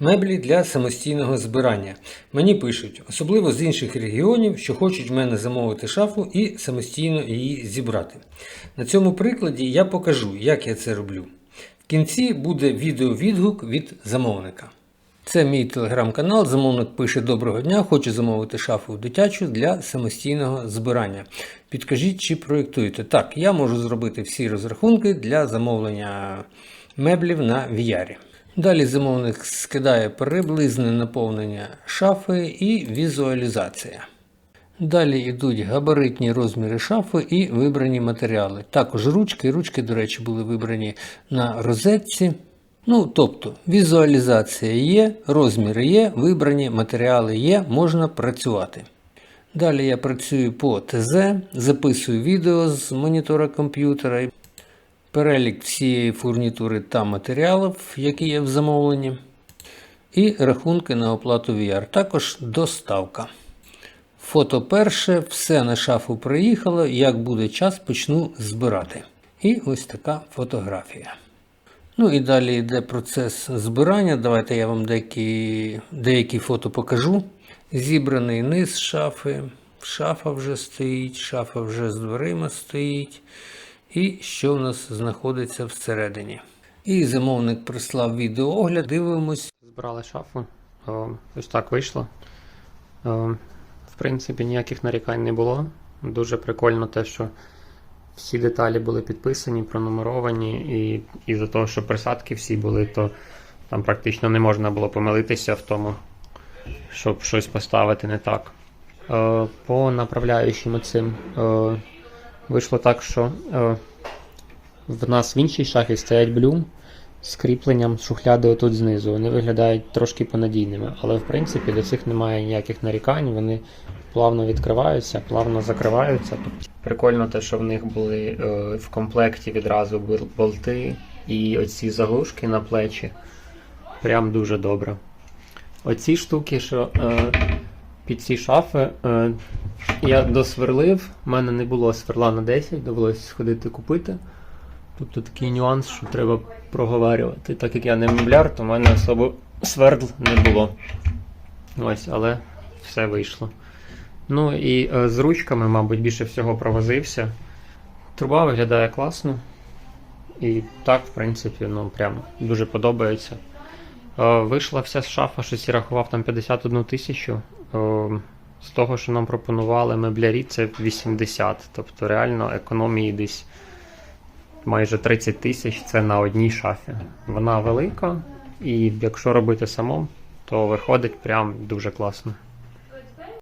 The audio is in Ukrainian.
Меблі для самостійного збирання. Мені пишуть, особливо з інших регіонів, що хочуть в мене замовити шафу і самостійно її зібрати. На цьому прикладі я покажу, як я це роблю. В кінці буде відеовідгук від замовника. Це мій телеграм-канал. Замовник пише Доброго дня, хочу замовити шафу дитячу для самостійного збирання. Підкажіть, чи проєктуєте? Так, я можу зробити всі розрахунки для замовлення меблів на VR. Далі замовник скидає приблизне наповнення шафи і візуалізація. Далі йдуть габаритні розміри шафи і вибрані матеріали. Також ручки. Ручки, до речі, були вибрані на розетці. Ну, тобто, візуалізація є, розміри є, вибрані матеріали є, можна працювати. Далі я працюю по ТЗ, записую відео з монітора комп'ютера, перелік всієї фурнітури та матеріалів, які є в замовленні, і рахунки на оплату VR. Також доставка. Фото перше, все на шафу приїхало. Як буде час, почну збирати. І ось така фотографія. Ну і далі йде процес збирання. Давайте я вам деякі, деякі фото покажу. Зібраний низ шафи, шафа вже стоїть, шафа вже з дверима стоїть. І що в нас знаходиться всередині. І замовник прислав відеоогляд, дивимось. Збирали шафу. О, ось так вийшло. О, в принципі, ніяких нарікань не було. Дуже прикольно те, що всі деталі були підписані, пронумеровані, і із-за того, що присадки всі були, то там практично не можна було помилитися в тому, щоб щось поставити не так. Е, по направляючим цим е, вийшло так, що е, в нас в іншій шафі стоять блюм з кріпленням шухляди отут знизу. Вони виглядають трошки понадійними, але в принципі до цих немає ніяких нарікань. Вони плавно відкриваються, плавно закриваються. Прикольно те, що в них були е, в комплекті відразу болти і оці заглушки на плечі. Прям дуже добре. Оці штуки, що е, під ці шафи, е, я досверлив, в мене не було сверла на 10, довелося сходити купити. Тобто такий нюанс, що треба проговарювати. Так як я не мебляр, то в мене особо свердл не було. Ось, але все вийшло. Ну і е, з ручками, мабуть, більше всього провозився. Труба виглядає класно. І так, в принципі, ну прям дуже подобається. Е, вийшла вся шафа, щось я рахував там 51 тисячу. Е, з того, що нам пропонували меблярі, це 80. Тобто реально економії десь майже 30 тисяч це на одній шафі. Вона велика, і якщо робити самому, то виходить прям дуже класно.